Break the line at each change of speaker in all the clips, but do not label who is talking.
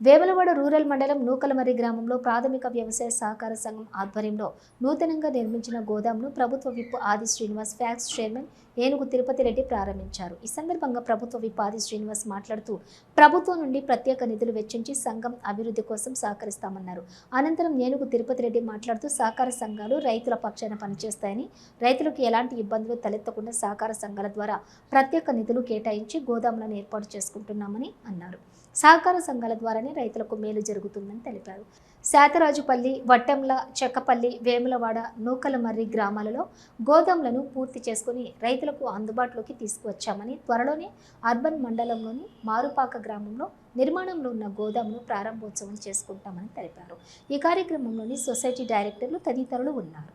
Vemulawada rural మండలం నూకలమర్రి గ్రామంలో ప్రాథమిక వ్యవసాయ సహకార సంఘం ఆధ్వర్యంలో నూతనంగా నిర్మించిన గోదాంను ప్రభుత్వ విప్ ఆది శ్రీనివాస్ ఫ్యాక్స్ చైర్మన్ ఏనుగు తిరుపతి రెడ్డి ప్రారంభించారు. ఈ సందర్భంగా ప్రభుత్వ విప్ ఆది శ్రీనివాస్ మాట్లాడుతూ ప్రభుత్వం నుండి ప్రత్యేక నిధులు వెచ్చించి సంఘం అభివృద్ధి కోసం సహకరిస్తామన్నారు. అనంతరం ఏనుగు తిరుపతి రెడ్డి మాట్లాడుతూ సహకార సంఘాలు రైతుల పక్షాన పనిచేస్తాయని రైతులకు ఎలాంటి ఇబ్బందులు తలెత్తకుండా సహకార సంఘాల ద్వారా ప్రత్యేక నిధులు కేటాయించి గోదాములను ఏర్పాటు చేసుకుంటున్నామని అన్నారు. సహకార సంఘాల ద్వారానే రైతులకు మేలు జరుగుతుందని తెలిపారు. శాతరాజుపల్లి వట్టంల చెక్కపల్లి వేములవాడ నూకలమర్రి గ్రామాలలో గోదాములను పూర్తి చేసుకుని రైతులకు అందుబాటులోకి తీసుకువచ్చామని త్వరలోనే అర్బన్ మండలంలోని మారుపాక గ్రామంలో నిర్మాణంలో ఉన్న గోదామును ప్రారంభోత్సవం చేసుకుంటామని తెలిపారు. ఈ కార్యక్రమంలోని సొసైటీ డైరెక్టర్లు తదితరులు ఉన్నారు.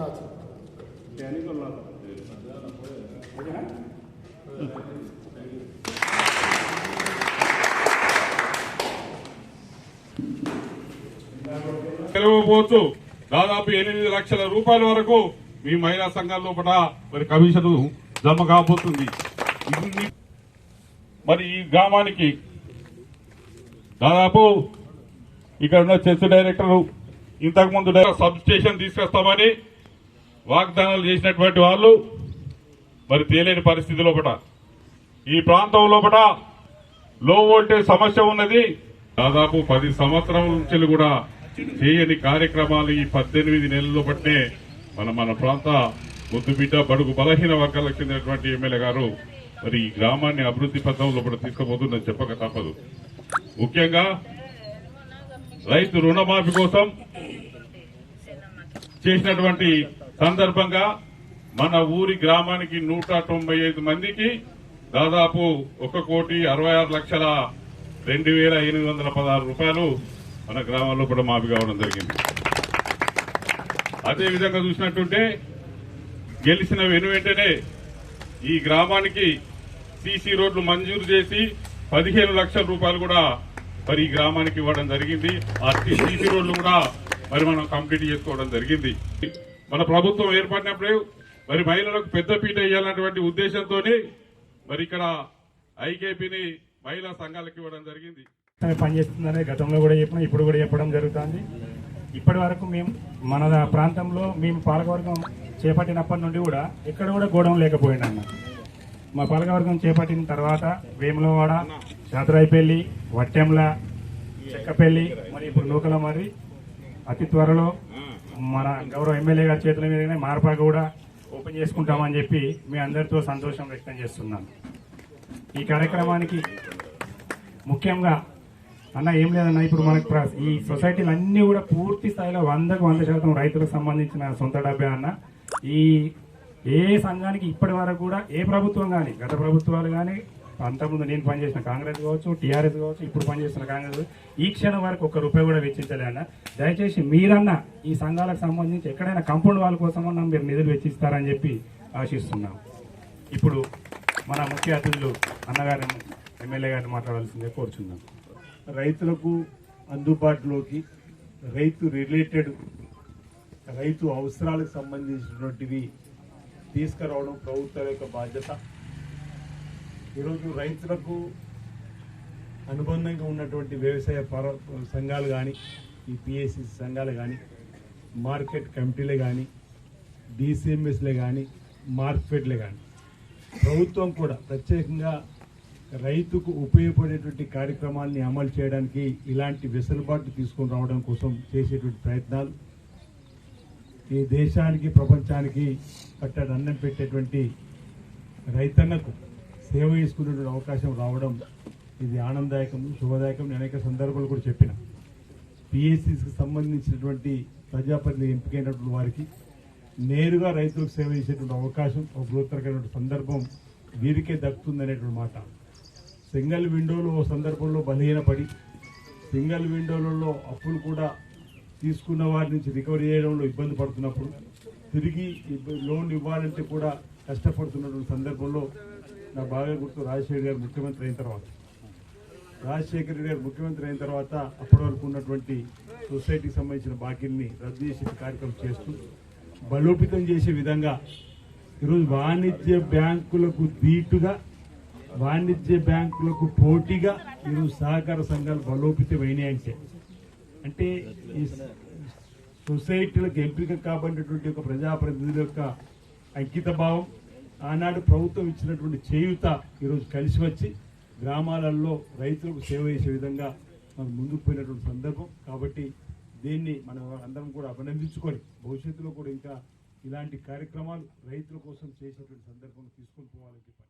Grazie.
గెలవబోతూ దాదాపు ఎనిమిది లక్షల రూపాయల వరకు మీ మహిళా సంఘాల లోపల మరి కమిషన్ జమ కాబోతుంది మరి ఈ గ్రామానికి దాదాపు ఇక్కడ ఉన్న చెస్ డైరెక్టర్ ఇంతకు ముందు సబ్ స్టేషన్ తీసుకొస్తామని వాగ్దానాలు చేసినటువంటి వాళ్ళు మరి తేలేని పరిస్థితి లోపల ఈ ప్రాంతం లోపల లో వోల్టేజ్ సమస్య ఉన్నది. దాదాపు పది సంవత్సరం నుంచి కూడా చేయని కార్యక్రమాలు ఈ పద్దెనిమిది నెలల్లో బట్టే మన మన ప్రాంత ముద్దుబిడ్డ బడుగు బలహీన వర్గాలకు చెందినటువంటి ఎమ్మెల్యే గారు మరి ఈ గ్రామాన్ని అభివృద్ధి పథంలో కూడా తీసుకుపోతుందని చెప్పక తప్పదు. ముఖ్యంగా రైతు రుణమాఫీ కోసం చేసినటువంటి సందర్భంగా మన ఊరి గ్రామానికి నూట తొంభై ఐదు మందికి దాదాపు ఒక కోటి అరవై ఆరు లక్షల రెండు వేల ఎనిమిది వందల పదహారు రూపాయలు మన గ్రామంలో కూడా మాఫీ కావడం జరిగింది. అదేవిధంగా చూసినట్టుంటే గెలిచిన వెను వెంటనే ఈ గ్రామానికి సీసీ రోడ్లు మంజూరు చేసి పదిహేను లక్షల రూపాయలు కూడా మరి ఈ గ్రామానికి ఇవ్వడం జరిగింది. ఆ సీసీ రోడ్లు కూడా మరి మనం కంప్లీట్ చేసుకోవడం జరిగింది. మన ప్రభుత్వం ఏర్పడినప్పుడు మరి మహిళలకు పెద్ద పీట వేయాలన్నటువంటి ఉద్దేశంతో మరి ఇక్కడ ఐకేపీని మహిళా సంఘాలకు ఇవ్వడం జరిగింది.
పనిచేస్తుందనే గతంలో కూడా చెప్పిన ఇప్పుడు కూడా చెప్పడం జరుగుతుంది. ఇప్పటి వరకు మేము మన ప్రాంతంలో మేము పాలకవర్గం చేపట్టినప్పటి నుండి కూడా ఎక్కడ కూడా గోడౌన్ లేకపోయిందన్న. మా పాలకవర్గం చేపట్టిన తర్వాత వేములవాడ శాతరాయిపల్లి వట్టెంల చెక్కపల్లి మరి ఇప్పుడు నూకల మరి అతి త్వరలో మన గౌరవ ఎమ్మెల్యే గారి చేతుల మీదనే మార్పాక కూడా ఓపెన్ చేసుకుంటామని చెప్పి మీ అందరితో సంతోషం వ్యక్తం చేస్తున్నాను. ఈ కార్యక్రమానికి ముఖ్యంగా అన్న ఏం లేదన్న ఇప్పుడు మనకు ఈ సొసైటీలు అన్నీ కూడా పూర్తి స్థాయిలో వందకు వంద శాతం రైతులకు సంబంధించిన సొంత డబ్బే అన్న. ఈ ఏ సంఘానికి ఇప్పటి వరకు కూడా ఏ ప్రభుత్వం కానీ గత ప్రభుత్వాలు కానీ అంతకుముందు నేను పనిచేసిన కాంగ్రెస్ కావచ్చు టీఆర్ఎస్ కావచ్చు ఇప్పుడు పనిచేస్తున్న కాంగ్రెస్ ఈ క్షణం వరకు ఒక్క రూపాయి కూడా వెచ్చించలేదన్న దయచేసి మీరన్నా ఈ సంఘాలకు సంబంధించి ఎక్కడైనా కంపౌండ్ వాళ్ళ కోసమన్నా మీరు నిధులు వెచ్చిస్తారని చెప్పి ఆశిస్తున్నాం. ఇప్పుడు మన ముఖ్య అతిథులు అన్నగారిని ఎమ్మెల్యే గారిని మాట్లాడాల్సిందే కోరుచున్నాం.
రైతులకు అందుబాటులోకి రైతు రిలేటెడ్ రైతు అవసరాలకు సంబంధించినటువంటివి తీసుకురావడం ప్రభుత్వం యొక్క బాధ్యత. ఈరోజు రైతులకు అనుబంధంగా ఉన్నటువంటి వ్యవసాయ పర సంఘాలు కానీ ఈ పిఎస్సి సంఘాలు కానీ మార్కెట్ కమిటీలే కానీ డిసిఎంఎస్లే కానీ మార్కెట్లే కానీ ప్రభుత్వం కూడా ప్రత్యేకంగా రైతుకు ఉపయోగపడేటువంటి కార్యక్రమాల్ని అమలు చేయడానికి ఇలాంటి వెసులుబాటు తీసుకొని రావడం కోసం చేసేటువంటి ప్రయత్నాలు. ఈ దేశానికి ప్రపంచానికి పట్టడి అన్నం పెట్టేటువంటి రైతన్నకు సేవ చేసుకునేటువంటి అవకాశం రావడం ఇది ఆనందదాయకం శుభదాయకం. నేను అనేక సందర్భాలు కూడా చెప్పిన. పిఎస్సికి సంబంధించినటువంటి ప్రజాప్రతినిధి ఎంపికైనటువంటి వారికి నేరుగా రైతులకు సేవ చేసేటువంటి అవకాశం ఒక బృహత్తరకైనటువంటి సందర్భం వీరికే దక్కుతుందనేటువంటి మాట. సింగిల్ విండోలు ఓ సందర్భంలో బలహీనపడి సింగిల్ విండోలలో అప్పులు కూడా తీసుకున్న వారి నుంచి రికవరీ చేయడంలో ఇబ్బంది పడుతున్నప్పుడు తిరిగి లోన్ ఇవ్వాలంటే కూడా కష్టపడుతున్నటువంటి సందర్భంలో నా బాగా గుర్తు రాజశేఖర్ గారు ముఖ్యమంత్రి అయిన తర్వాత. రాజశేఖర్ గారు ముఖ్యమంత్రి అయిన తర్వాత అప్పటి వరకు ఉన్నటువంటి సొసైటీకి సంబంధించిన బాకీల్ని రద్దు చేసే కార్యక్రమం చేస్తూ బలోపేతం చేసే విధంగా ఈరోజు వాణిజ్య బ్యాంకులకు దీటుగా వాణిజ్య బ్యాంకులకు పోటీగా ఈరోజు సహకార సంఘాలు బలోపేతమైనాయంటే అంటే ఈ సొసైటీలకు ఎంపిక కాబడినటువంటి ఒక ప్రజాప్రతినిధుల యొక్క అంకిత భావం ఆనాడు ప్రభుత్వం ఇచ్చినటువంటి చేయుత ఈరోజు కలిసి వచ్చి గ్రామాలలో రైతులకు సేవ చేసే విధంగా మనం ముందుకు పోయినటువంటి సందర్భం. కాబట్టి దీన్ని మనం అందరం కూడా అభినందించుకొని భవిష్యత్తులో కూడా ఇంకా ఇలాంటి కార్యక్రమాలు రైతుల కోసం చేసేటువంటి సందర్భం తీసుకొని పోవాలని చెప్పారు